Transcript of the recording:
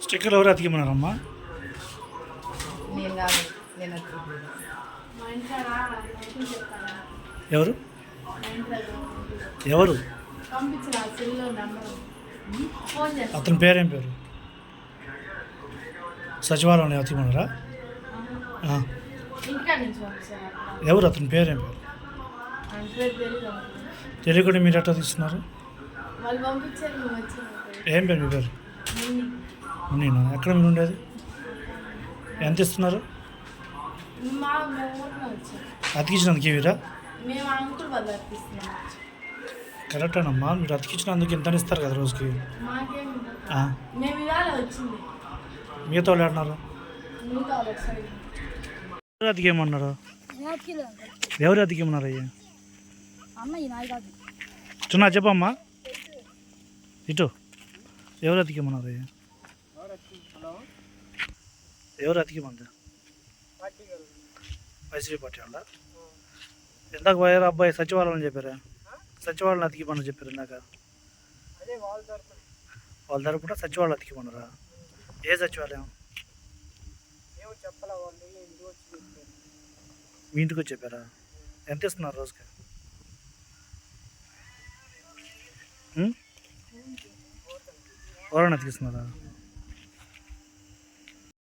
Sticker ఎవరు అతికిమన్నారమ్మా. ఎవరు? ఎవరు? అతని పేరేం పేరు? సచివాలయం అతికిమన్నారా. ఎవరు అతని పేరేం పేరు. తెలియకుండా మీరు ఎట్లా తీస్తున్నారు ఏం పేరు మీ పేరు? నేను ఎక్కడ మీరు ఉండేది? ఎంత ఇస్తున్నారు? అతికించినందుకు ఇవిరా మేము ఆ అంకుల్ వాళ్ళు అర్పిస్తున్నాం కరెక్టేనమ్మా మీరు అతికించినందుకు ఎంత ఇస్తారు కదా రోజుకి? మిగతా వాళ్ళు ఎవరు అతికేమన్నారు ఎవరు అతికేమన్నారు అయ్యా? చిన్న చెప్పమ్మా. ఇటు. ఎవరు అతికేమన్నారు అయ్యా? ఎవరు అతికేమంది వైసీపీ పార్టీ వాళ్ళ? ఇందాక పోయారు అబ్బాయి సచివాలయం చెప్పారా? సచివాలయం అతికిమని చెప్పారు ఇందాక. వాళ్ళ తరపున. సచివాలయం అతికిమన్నారా ఏ సచివాలయం? మీ ఇంటికి వచ్చి చెప్పారా? ఎంత ఇస్తున్నారు రోజుకి? ఎవరైనా అతికిస్తున్నారా